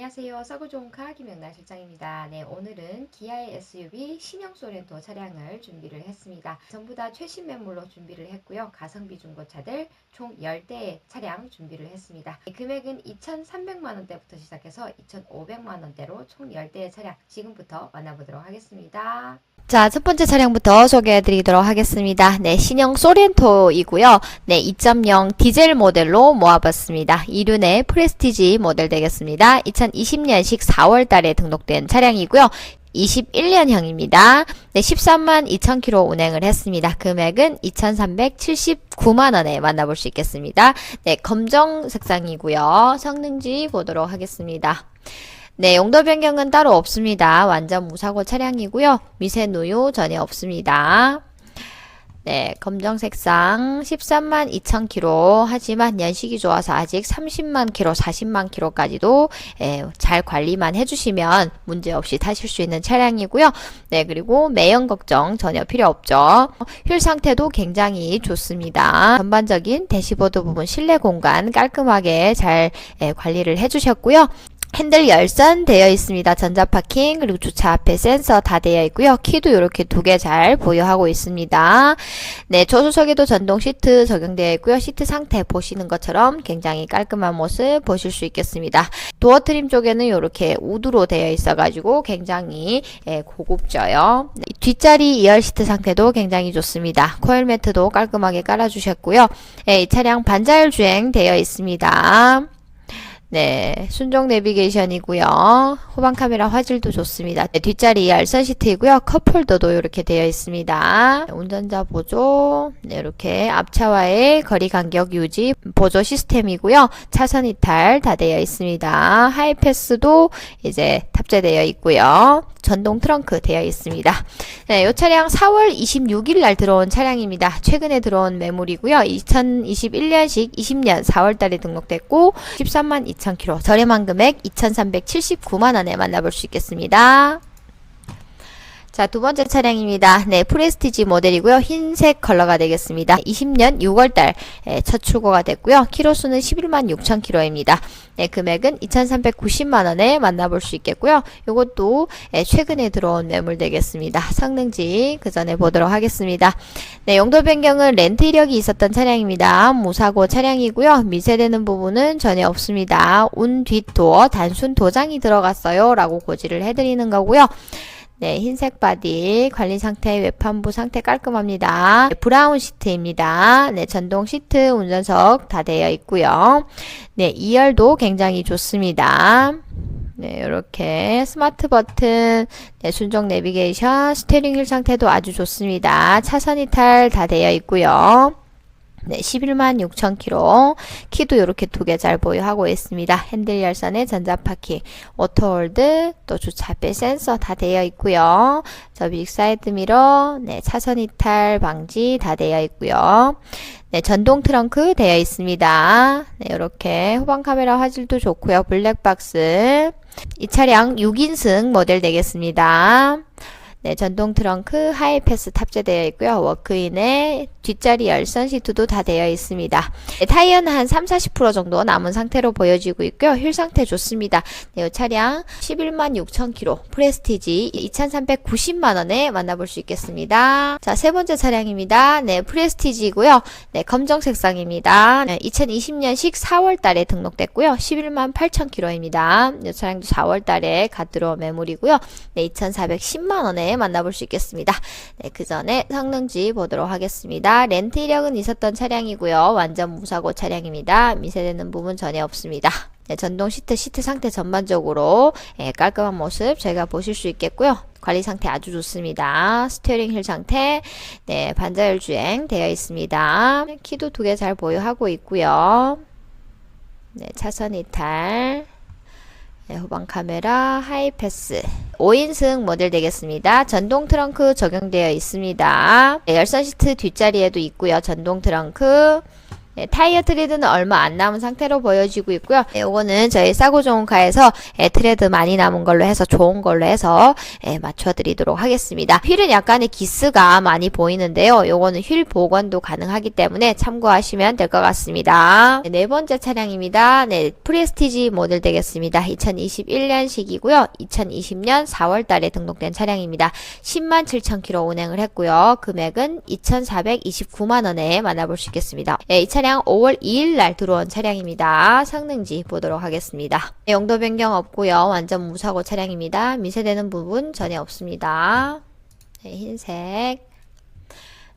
안녕하세요. 싸고 좋은 카 김영란 실장입니다. 네, 오늘은 기아의 SUV 신형 소렌토 차량을 준비를 했습니다. 전부 다 최신 매물로 준비를 했고요. 가성비 중고차들 총 10대의 차량 준비를 했습니다. 네, 금액은 2,300만 원대부터 시작해서 2,500만 원대로 총 10대의 차량 지금부터 만나보도록 하겠습니다. 자, 첫 번째 차량부터 소개해 드리도록 하겠습니다. 네, 신형 소렌토이고요. 네, 2.0 디젤 모델로 모아봤습니다. 이륜의 프레스티지 모델 되겠습니다. 2020년식 4월 달에 등록된 차량이고요. 21년형입니다. 네, 13만 2천 킬로 운행을 했습니다. 금액은 2,379만 원에 만나볼 수 있겠습니다. 네, 검정 색상이고요. 성능지 보도록 하겠습니다. 네, 용도 변경은 따로 없습니다. 완전 무사고 차량이고요. 미세 누유 전혀 없습니다. 네, 검정 색상 13만 2천 킬로 하지만 연식이 좋아서 아직 30만 킬로, 40만 킬로까지도 예, 잘 관리만 해주시면 문제 없이 타실 수 있는 차량이고요. 네, 그리고 매연 걱정 전혀 필요 없죠. 휠 상태도 굉장히 좋습니다. 전반적인 대시보드 부분 실내 공간 깔끔하게 잘 예, 관리를 해주셨고요. 핸들 열선 되어 있습니다. 전자 파킹 그리고 주차 앞에 센서 다 되어 있고요. 키도 이렇게 두 개 잘 보유하고 있습니다. 네, 조수석에도 전동 시트 적용되어 있고요. 시트 상태 보시는 것처럼 굉장히 깔끔한 모습 보실 수 있겠습니다. 도어 트림 쪽에는 이렇게 우드로 되어 있어가지고 굉장히 예, 고급져요. 네, 뒷자리 2열 시트 상태도 굉장히 좋습니다. 코일 매트도 깔끔하게 깔아주셨고요. 예, 이 차량 반자율 주행 되어 있습니다. 네, 순정 내비게이션이고요. 후방 카메라 화질도 좋습니다. 네, 뒷자리 열선 시트이고요. 컵홀더도 이렇게 되어 있습니다. 네, 운전자 보조, 네, 이렇게 앞차와의 거리 간격 유지 보조 시스템이고요. 차선 이탈 다 되어 있습니다. 하이패스도 이제 탑재되어 있고요. 전동 트렁크 되어 있습니다. 네, 이 차량 4월 26일 날 들어온 차량입니다. 최근에 들어온 매물이고요. 2021년식 20년 4월 달에 등록됐고 13만 2천 킬로 저렴한 금액 2,379만 원에 만나볼 수 있겠습니다. 자, 두 번째 차량입니다. 네, 프레스티지 모델이고요. 흰색 컬러가 되겠습니다. 20년 6월달 첫 출고가 됐고요. 키로수는 11만 6천 킬로입니다. 네, 금액은 2,390만 원에 만나볼 수 있겠고요. 이것도 예, 최근에 들어온 매물 되겠습니다. 성능지 그 전에 보도록 하겠습니다. 네, 용도 변경은 렌트 이력이 있었던 차량입니다. 무사고 차량이고요. 미세되는 부분은 전혀 없습니다. 운 뒷도어 단순 도장이 들어갔어요. 라고 고지를 해드리는 거고요. 네, 흰색 바디 관리 상태 외판부 상태 깔끔합니다. 네, 브라운 시트입니다. 네, 전동 시트 운전석 다 되어 있고요. 네, 2열도 굉장히 좋습니다. 네, 이렇게 스마트 버튼, 네, 순정 내비게이션, 스테링 휠 상태도 아주 좋습니다. 차선 이탈 다 되어 있고요. 네, 11만 6천 킬로. 키도 이렇게 두 개 잘 보유하고 있습니다. 핸들 열선에 전자 파킹, 오토홀드, 또 주차 배 센서 다 되어 있고요. 접이식 사이드 미러, 네, 차선 이탈 방지 다 되어 있고요. 네, 전동 트렁크 되어 있습니다. 네, 이렇게 후방 카메라 화질도 좋고요. 블랙박스. 이 차량 6인승 모델 되겠습니다. 네, 전동 트렁크 하이패스 탑재되어 있고요. 워크인에 뒷자리 열선 시트도 다 되어 있습니다. 네, 타이어는 한 3, 40% 정도 남은 상태로 보여지고 있고요. 휠 상태 좋습니다. 네, 이 차량 11만 6천 킬로 프레스티지 2,390만 원에 만나볼 수 있겠습니다. 자, 세 번째 차량입니다. 네, 프레스티지고요. 네, 검정 색상입니다. 네, 2020년식 4월 달에 등록됐고요. 11만 8천 킬로입니다. 이 차량도 4월 달에 갓 들어온 매물이고요. 네, 2,410만 원에 만나볼 수 있겠습니다. 네, 그 전에 성능지 보도록 하겠습니다. 렌트 이력은 있었던 차량이고요. 완전 무사고 차량입니다. 미세되는 부분 전혀 없습니다. 네, 전동 시트, 시트 상태 전반적으로 예, 깔끔한 모습 저희가 보실 수 있겠고요. 관리 상태 아주 좋습니다. 스티어링 휠 상태, 네, 반자율 주행 되어 있습니다. 키도 두 개 잘 보유하고 있고요. 네, 차선 이탈. 네, 후방 카메라 하이패스 5인승 모델 되겠습니다. 전동 트렁크 적용되어 있습니다. 네, 열선 시트 뒷자리에도 있고요. 전동 트렁크 예, 타이어 트레드는 얼마 안 남은 상태로 보여지고 있고요. 예, 요거는 저희 싸고 좋은 카에서 예, 트레드 많이 남은 걸로 해서 좋은 걸로 해서 예, 맞춰드리도록 하겠습니다. 휠은 약간의 기스가 많이 보이는데요. 요거는 휠 복원도 가능하기 때문에 참고하시면 될 것 같습니다. 네 번째 차량입니다. 네, 프레스티지 모델 되겠습니다. 2021년식이고요. 2020년 4월 달에 등록된 차량입니다. 10만 7천 킬로 운행을 했고요. 금액은 2,429만 원에 만나볼 수 있겠습니다. 네, 이 차량 5월 2일 날 들어온 차량입니다. 성능지 보도록 하겠습니다. 네, 용도 변경 없고요. 완전 무사고 차량입니다. 미세되는 부분 전혀 없습니다. 네, 흰색.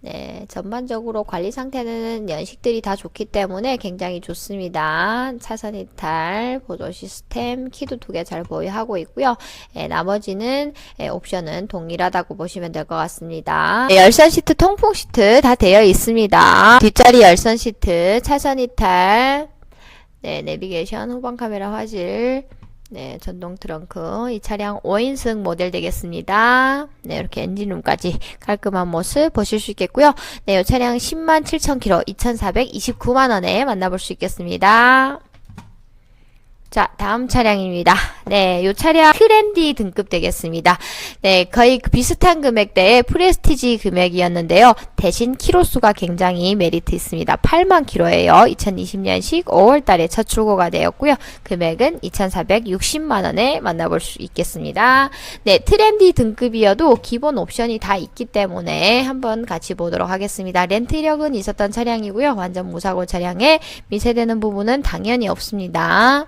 네, 전반적으로 관리 상태는 연식들이 다 좋기 때문에 굉장히 좋습니다. 차선 이탈, 보조 시스템, 키도 두 개 잘 보유하고 있고요. 예, 나머지는 예, 옵션은 동일하다고 보시면 될 것 같습니다. 네, 열선 시트, 통풍 시트 다 되어 있습니다. 뒷자리 열선 시트, 차선 이탈, 네, 내비게이션, 후방 카메라 화질, 네, 전동 트렁크. 이 차량 5인승 모델 되겠습니다. 네, 이렇게 엔진룸까지 깔끔한 모습 보실 수 있겠고요. 네, 이 차량 10만 7천 킬로 2,429만 원에 만나볼 수 있겠습니다. 자, 다음 차량입니다. 네, 이 차량 트렌디 등급 되겠습니다. 네, 거의 그 비슷한 금액대의 프레스티지 금액이었는데요. 대신 키로수가 굉장히 메리트 있습니다. 8만 킬로예요. 2020년식 5월 달에 첫 출고가 되었고요. 금액은 2,460만 원에 만나볼 수 있겠습니다. 네, 트렌디 등급이어도 기본 옵션이 다 있기 때문에 한번 같이 보도록 하겠습니다. 렌트 이력은 있었던 차량이고요. 완전 무사고 차량에 미세되는 부분은 당연히 없습니다.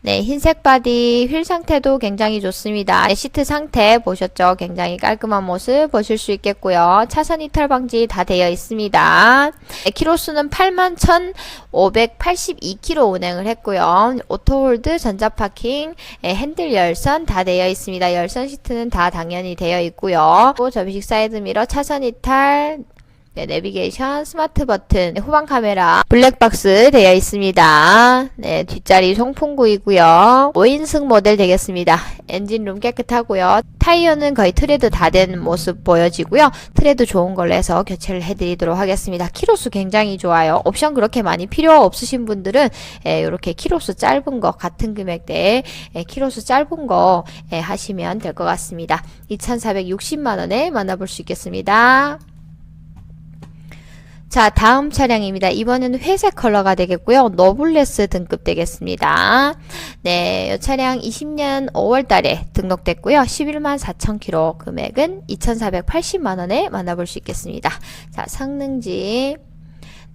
네, 흰색 바디 휠 상태도 굉장히 좋습니다. 네, 시트 상태 보셨죠? 굉장히 깔끔한 모습 보실 수 있겠고요. 차선 이탈 방지 다 되어 있습니다. 네, 키로수는 81,582km 운행을 했고요. 오토홀드, 전자파킹, 네, 핸들 열선 다 되어 있습니다. 열선 시트는 다 당연히 되어 있고요. 또 접이식 사이드 미러, 차선 이탈, 네, 내비게이션, 스마트 버튼, 네, 후방 카메라, 블랙박스 되어 있습니다. 네, 뒷자리 송풍구이고요. 5인승 모델 되겠습니다. 엔진룸 깨끗하고요. 타이어는 거의 트레드 다 된 모습 보여지고요. 트레드 좋은 걸로 해서 교체를 해드리도록 하겠습니다. 키로수 굉장히 좋아요. 옵션 그렇게 많이 필요 없으신 분들은 예, 이렇게 키로수 짧은 거 같은 금액대에 예, 키로수 짧은 거 예, 하시면 될 것 같습니다. 2,460만 원에 만나볼 수 있겠습니다. 자, 다음 차량입니다. 이번에는 회색 컬러가 되겠고요. 너블레스 등급 되겠습니다. 네, 이 차량 20년 5월 달에 등록됐고요. 11만 4천 킬로 금액은 2,480만 원에 만나볼 수 있겠습니다. 자, 성능지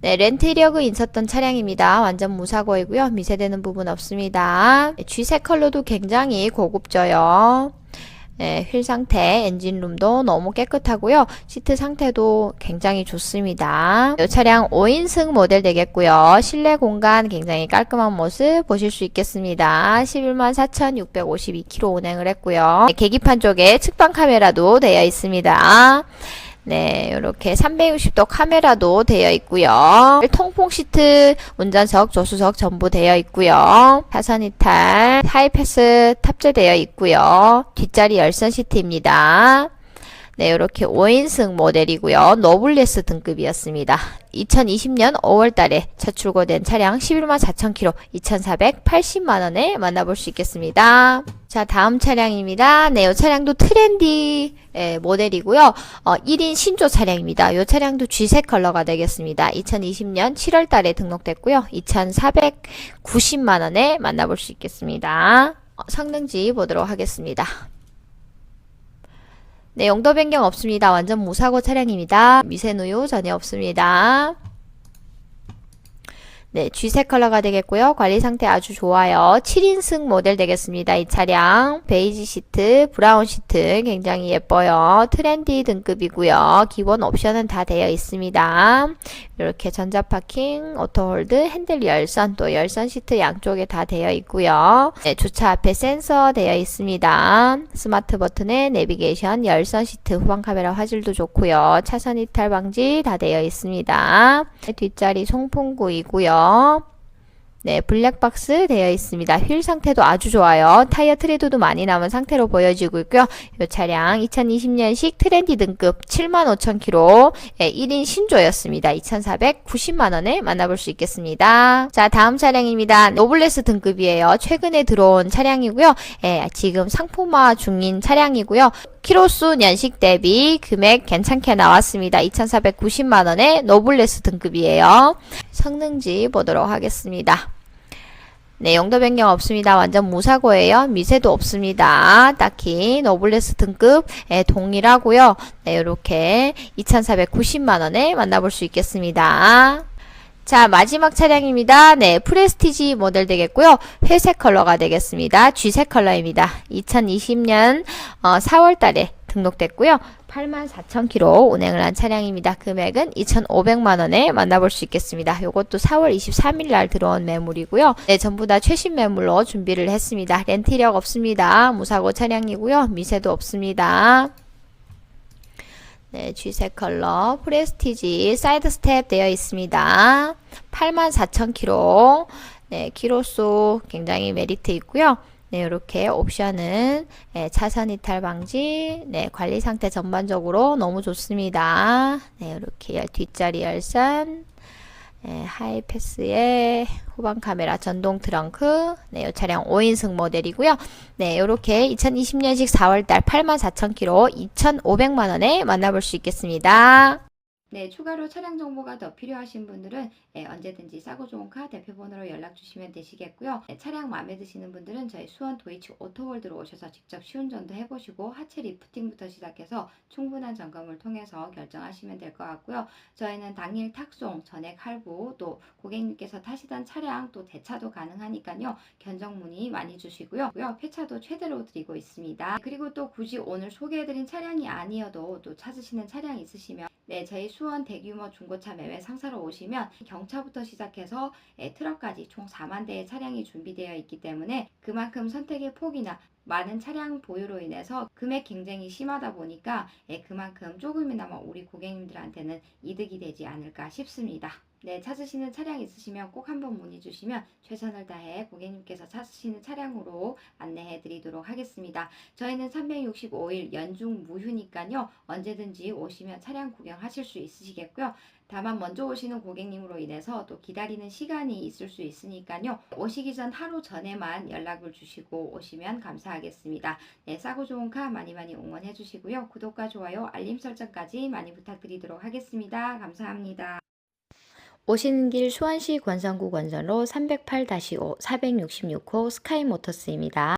네, 렌트 이력은 있었던 차량입니다. 완전 무사고이고요. 미세되는 부분 없습니다. 네, G색 컬러도 굉장히 고급져요. 네, 휠 상태, 엔진룸도 너무 깨끗하고요. 시트 상태도 굉장히 좋습니다. 이 차량 5인승 모델 되겠고요. 실내 공간 굉장히 깔끔한 모습 보실 수 있겠습니다. 11만 4,652km 운행을 했고요. 네, 계기판 쪽에 측방 카메라도 되어 있습니다. 네, 이렇게 360도 카메라도 되어 있고요. 통풍 시트, 운전석, 조수석 전부 되어 있고요. 차선 이탈, 하이패스 탑재되어 있고요. 뒷자리 열선 시트입니다. 네, 이렇게 5인승 모델이고요. 노블레스 등급이었습니다. 2020년 5월 달에 첫 출고된 차량 11만 4천 킬로 2,480만 원에 만나볼 수 있겠습니다. 자, 다음 차량입니다. 네, 이 차량도 트렌디 예, 모델이고요. 어, 1인 신조 차량입니다. 이 차량도 G색 컬러가 되겠습니다. 2020년 7월 달에 등록됐고요. 2,490만 원에 만나볼 수 있겠습니다. 어, 성능지 보도록 하겠습니다. 네, 용도 변경 없습니다. 완전 무사고 차량입니다. 미세누유 전혀 없습니다. 네, G색 컬러가 되겠고요. 관리 상태 아주 좋아요. 7인승 모델 되겠습니다. 이 차량. 베이지 시트, 브라운 시트 굉장히 예뻐요. 트렌디 등급이고요. 기본 옵션은 다 되어 있습니다. 이렇게 전자 파킹, 오토홀드, 핸들 열선, 또 열선 시트 양쪽에 다 되어 있고요. 네, 주차 앞에 센서 되어 있습니다. 스마트 버튼에 내비게이션, 열선 시트, 후방 카메라 화질도 좋고요. 차선 이탈 방지 다 되어 있습니다. 네, 뒷자리 송풍구이고요. 네, 블랙박스 되어 있습니다. 휠 상태도 아주 좋아요. 타이어 트레드도 많이 남은 상태로 보여지고 있고요. 이 차량 2020년식 트렌디 등급 75,000km 예, 1인 신조였습니다. 2,490만원에 만나볼 수 있겠습니다. 자, 다음 차량입니다. 노블레스 등급이에요. 최근에 들어온 차량이고요. 예, 지금 상품화 중인 차량이고요. 키로수 연식 대비 금액 괜찮게 나왔습니다. 2,490만원의 노블레스 등급이에요. 성능지 보도록 하겠습니다. 네, 용도 변경 없습니다. 완전 무사고예요. 미세도 없습니다. 딱히 노블레스 등급 예, 동일하고요. 네, 이렇게 2,490만 원에 만나볼 수 있겠습니다. 자, 마지막 차량입니다. 네, 프레스티지 모델 되겠고요. 회색 컬러가 되겠습니다. 쥐색 컬러입니다. 2020년 어, 4월 달에 등록됐고요. 84,000km 운행을 한 차량입니다. 금액은 2,500만원에 만나볼 수 있겠습니다. 이것도 4월 23일 날 들어온 매물이고요. 네, 전부 다 최신 매물로 준비를 했습니다. 렌트력 없습니다. 무사고 차량이고요. 미세도 없습니다. 네, G색 컬러 프레스티지 사이드 스텝 되어 있습니다. 84,000km. 네, 키로수 굉장히 메리트 있고요. 네, 이렇게 옵션은 네, 차선 이탈 방지, 네, 관리 상태 전반적으로 너무 좋습니다. 네, 이렇게 열- 뒷자리 열선, 네, 하이패스의 후방 카메라 전동 트렁크, 네, 이 차량 5인승 모델이고요. 네, 이렇게 2020년식 4월달 84,000km 2,500만원에 만나볼 수 있겠습니다. 네, 추가로 차량 정보가 더 필요하신 분들은 예, 언제든지 싸고 좋은 카 대표번호로 연락 주시면 되시겠고요. 예, 차량 마음에 드시는 분들은 저희 수원 도이치 오토월드로 오셔서 직접 시운전도 해보시고 하체 리프팅부터 시작해서 충분한 점검을 통해서 결정하시면 될 것 같고요. 저희는 당일 탁송, 전액 할부, 또 고객님께서 타시던 차량 또 대차도 가능하니까요. 견적 문의 많이 주시고요. 폐차도 최대로 드리고 있습니다. 그리고 또 굳이 오늘 소개해드린 차량이 아니어도 또 찾으시는 차량 있으시면 네, 저희 수원 대규모 중고차 매매 상사로 오시면 경차부터 시작해서 예, 트럭까지 총 4만 대의 차량이 준비되어 있기 때문에 그만큼 선택의 폭이나 많은 차량 보유로 인해서 금액 경쟁이 심하다 보니까 예, 그만큼 조금이나마 우리 고객님들한테는 이득이 되지 않을까 싶습니다. 네, 찾으시는 차량 있으시면 꼭 한번 문의 주시면 최선을 다해 고객님께서 찾으시는 차량으로 안내해 드리도록 하겠습니다. 저희는 365일 연중 무휴니까요. 언제든지 오시면 차량 구경하실 수 있으시겠고요. 다만 먼저 오시는 고객님으로 인해서 또 기다리는 시간이 있을 수 있으니까요. 오시기 전 하루 전에만 연락을 주시고 오시면 감사하겠습니다. 네, 싸고 좋은 카 많이 많이 응원해 주시고요. 구독과 좋아요, 알림 설정까지 많이 부탁드리도록 하겠습니다. 감사합니다. 오시는 길 수원시 권선구 권선로 308-5 466호 스카이모터스입니다.